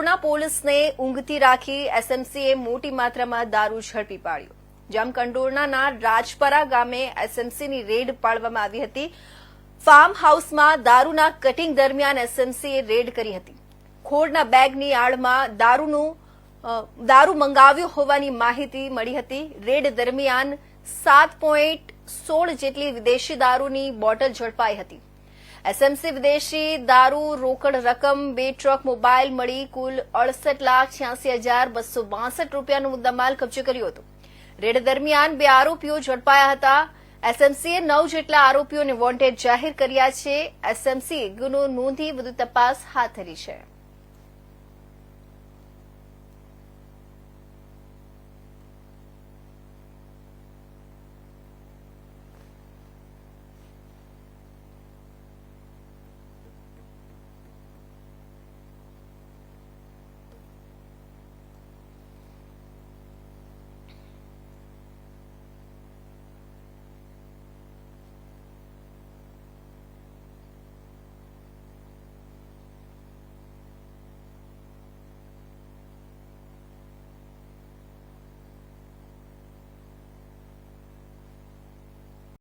જામકંડોળના પોલીસને ઊંઘતી રાખી એસએમસીએ મોટી માત્રામાં દારૂ ઝડપી પાડ્યો. જામકંડોરણાના રાજપરા ગામે એસએમસીની રેડ પાડવામાં આવી હતી, ફાર્મ હાઉસમાં દારૂના કટિંગ દરમિયાન એસએમસીએ રેડ કરી હતી. ખોડના બેગની આડમાં દારૂનું દારૂ મંગાવ્યો હોવાની માહિતી મળી હતી. રેડ દરમિયાન સાત પોઈન્ટ સોળ જેટલી વિદેશી દારૂની બોટલ ઝડપાઈ હતી. એસએમસી વિદેશી દારૂ રોકડ રકમ, બે ટ્રક, મોબાઈલ મળી કુલ અડસઠ લાખ છ્યાસી હજાર બસો બાસઠ રૂપિયાનો મુદ્દામાલ કબજે કર્યો હતો. રેડ દરમિયાન બે આરોપીઓ ઝડપાયા હતા. એસએમસીએ નવ જેટલા આરોપીઓને વોન્ટેડ જાહેર કર્યા છે. એસએમસીએ ગુનો નોંધી વધુ તપાસ હાથ ધરી છે.